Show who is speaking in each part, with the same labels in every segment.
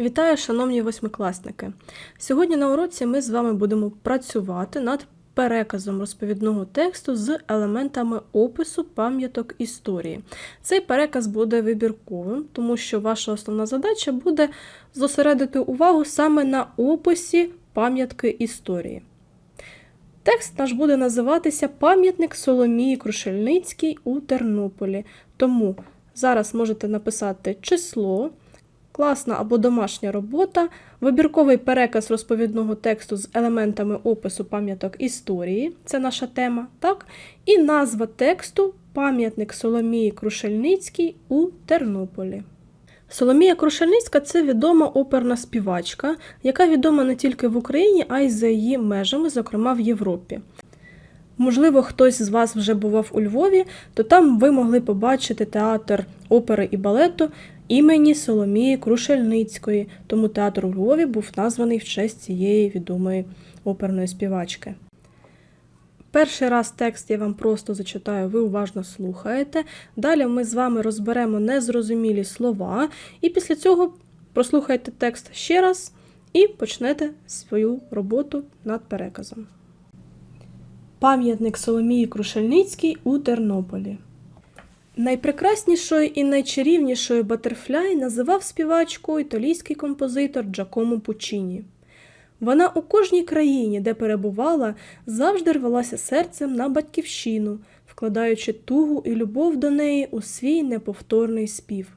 Speaker 1: Вітаю, шановні восьмикласники! Сьогодні на уроці ми з вами будемо працювати над переказом розповідного тексту з елементами опису пам'яток історії. Цей переказ буде вибірковим, тому що ваша основна задача буде зосередити увагу саме на описі пам'ятки історії. Текст наш буде називатися Пам'ятник Соломії Крушельницькій у Тернополі. Тому зараз можете написати число, класна або домашня робота, вибірковий переказ розповідного тексту з елементами опису пам'яток історії, це наша тема, так? І назва тексту Пам'ятник Соломії Крушельницькій у Тернополі. Соломія Крушельницька це відома оперна співачка, яка відома не тільки в Україні, а й за її межами, зокрема в Європі. Можливо, хтось з вас вже бував у Львові, то там ви могли побачити театр опери і балету імені Соломії Крушельницької, тому театр у Львові був названий в честь цієї відомої оперної співачки. Перший раз текст я вам просто зачитаю, ви уважно слухаєте. Далі ми з вами розберемо незрозумілі слова, і після цього прослухайте текст ще раз і почнете свою роботу над переказом. Пам'ятник Соломії Крушельницькій у Тернополі. Найпрекраснішою і найчарівнішою Батерфляй називав співачку італійський композитор Джакомо Пучіні. Вона у кожній країні, де перебувала, завжди рвалася серцем на батьківщину, вкладаючи тугу і любов до неї у свій неповторний спів.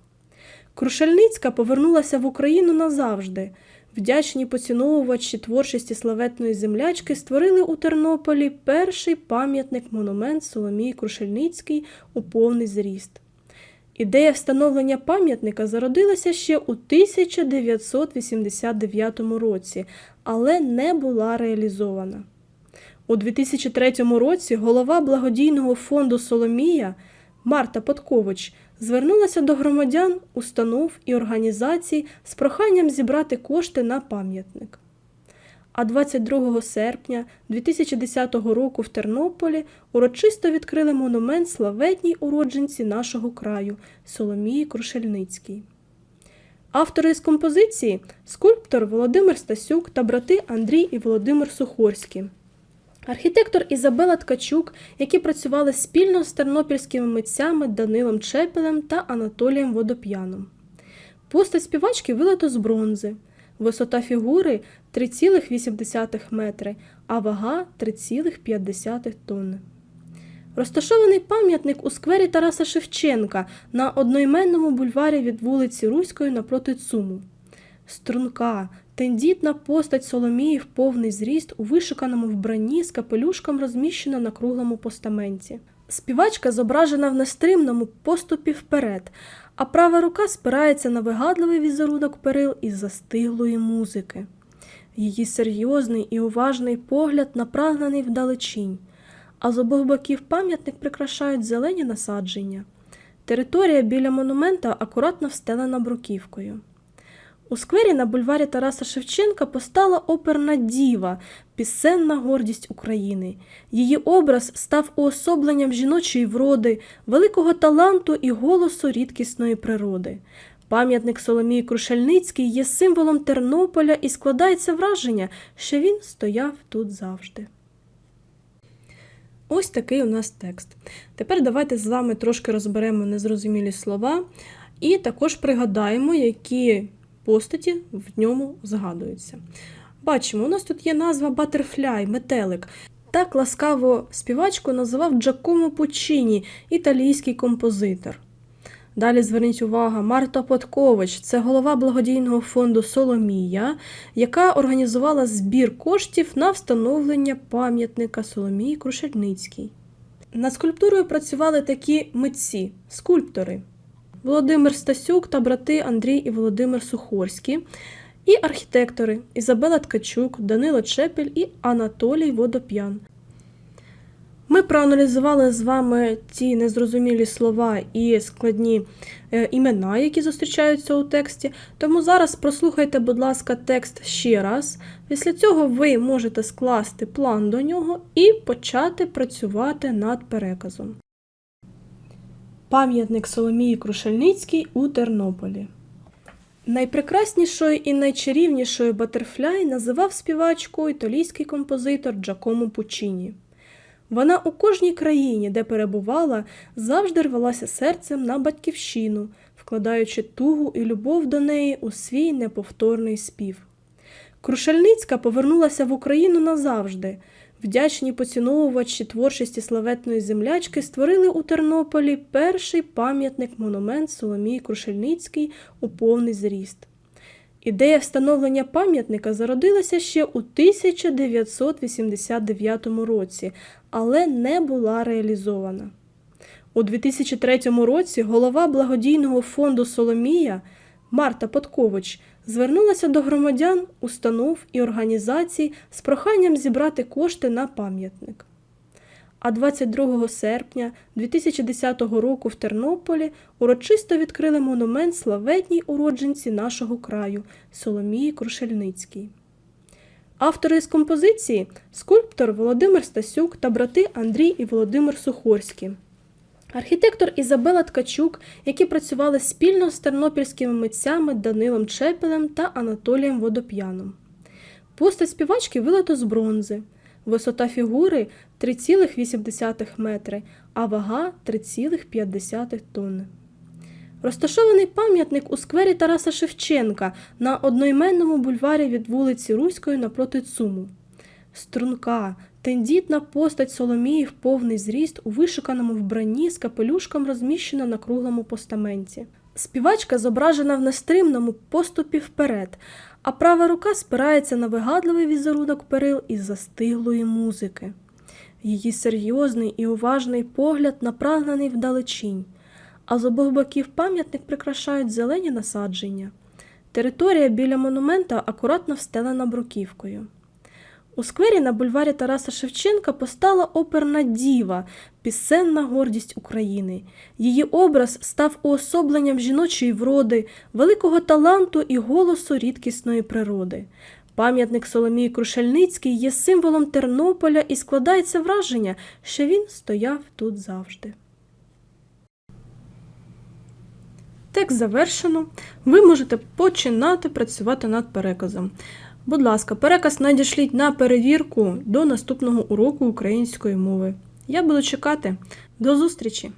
Speaker 1: Крушельницька повернулася в Україну назавжди. Вдячні поціновувачі творчості славетної землячки створили у Тернополі перший пам'ятник-монумент Соломії Крушельницькій у повний зріст. Ідея встановлення пам'ятника зародилася ще у 1989 році, але не була реалізована. У 2003 році голова благодійного фонду Соломія Марта Подкович звернулася до громадян, установ і організацій з проханням зібрати кошти на пам'ятник. А 22 серпня 2010 року в Тернополі урочисто відкрили монумент славетній уродженці нашого краю Соломії Крушельницькій. Автори з композиції скульптор Володимир Стасюк та брати Андрій і Володимир Сухорські. Архітектор Ізабела Ткачук, які працювали спільно з тернопільськими митцями Данилом Чепелем та Анатолієм Водоп'яном. Постать співачки вилито з бронзи, висота фігури 3,8 метри, а вага 3,5 тонни. Розташований пам'ятник у сквері Тараса Шевченка на одноіменному бульварі від вулиці Руської напроти Цуму. Струнка, тендітна постать Соломії в повний зріст у вишуканому вбранні з капелюшком розміщена на круглому постаменті. Співачка зображена в нестримному поступі вперед, а права рука спирається на вигадливий візерунок перил із застиглої музики. Її серйозний і уважний погляд направлений вдалечінь, а з обох боків пам'ятник прикрашають зелені насадження. Територія біля монумента акуратно встелена бруківкою. У сквері на бульварі Тараса Шевченка постала оперна діва, пісенна гордість України. Її образ став уособленням жіночої вроди, великого таланту і голосу рідкісної природи. Пам'ятник Соломії Крушельницькій є символом Тернополя і складається враження, що він стояв тут завжди. Ось такий у нас текст. Тепер давайте з вами трошки розберемо незрозумілі слова і також пригадаємо, які постаті в ньому згадуються. Бачимо, у нас тут є назва Батерфляй, метелик. Так ласкаво співачку називав Джакомо Пучіні, італійський композитор. Далі зверніть увагу, Марта Подкович це голова благодійного фонду Соломія, яка організувала збір коштів на встановлення пам'ятника Соломії Крушельницькій. Над скульптурою працювали такі митці, скульптори Володимир Стасюк та брати Андрій і Володимир Сухорські, і архітектори Ізабела Ткачук, Данило Чепель і Анатолій Водоп'ян. Ми проаналізували з вами ті незрозумілі слова і складні е, імена, які зустрічаються у тексті. Тому зараз прослухайте, будь ласка, текст ще раз. Після цього ви можете скласти план до нього і почати працювати над переказом. Пам'ятник Соломії Крушельницькій у Тернополі. Найпрекраснішою і найчарівнішою Батерфляй називав співачку італійський композитор Джакомо Пучіні. Вона у кожній країні, де перебувала, завжди рвалася серцем на батьківщину, вкладаючи тугу і любов до неї у свій неповторний спів. Крушельницька повернулася в Україну назавжди. Вдячні поціновувачі творчості славетної землячки створили у Тернополі перший пам'ятник-монумент Соломії Крушельницькій у повний зріст. Ідея встановлення пам'ятника зародилася ще у 1989 році, але не була реалізована. У 2003 році голова благодійного фонду Соломія Марта Подкович звернулася до громадян, установ і організацій з проханням зібрати кошти на пам'ятник. А 22 серпня 2010 року в Тернополі урочисто відкрили монумент славетній уродженці нашого краю Соломії Крушельницькій. Автори з композиції скульптор Володимир Стасюк та брати Андрій і Володимир Сухорські. Архітектор Ізабела Ткачук, які працювали спільно з тернопільськими митцями Данилом Чепелем та Анатолієм Водоп'яном. Постать співачки вилито з бронзи, висота фігури 3,8 метри, а вага 3,5 тонни. Розташований пам'ятник у сквері Тараса Шевченка на одноіменному бульварі від вулиці Руської напроти ЦУМу. Струнка, тендітна постать Соломії в повний зріст у вишуканому вбранні з капелюшком розміщена на круглому постаменті. Співачка зображена в нестримному поступі вперед, а права рука спирається на вигадливий візерунок перил із застиглої музики. Її серйозний і уважний погляд направлений вдалечінь, а з обох боків пам'ятник прикрашають зелені насадження. Територія біля монумента акуратно встелена бруківкою. У сквері на бульварі Тараса Шевченка постала оперна діва, пісенна гордість України. Її образ став уособленням жіночої вроди, великого таланту і голосу рідкісної природи. Пам'ятник Соломії Крушельницькій є символом Тернополя і складається враження, що він стояв тут завжди. Текст завершено. Ви можете починати працювати над переказом. Будь ласка, переказ надішліть на перевірку до наступного уроку української мови. Я буду чекати. До зустрічі!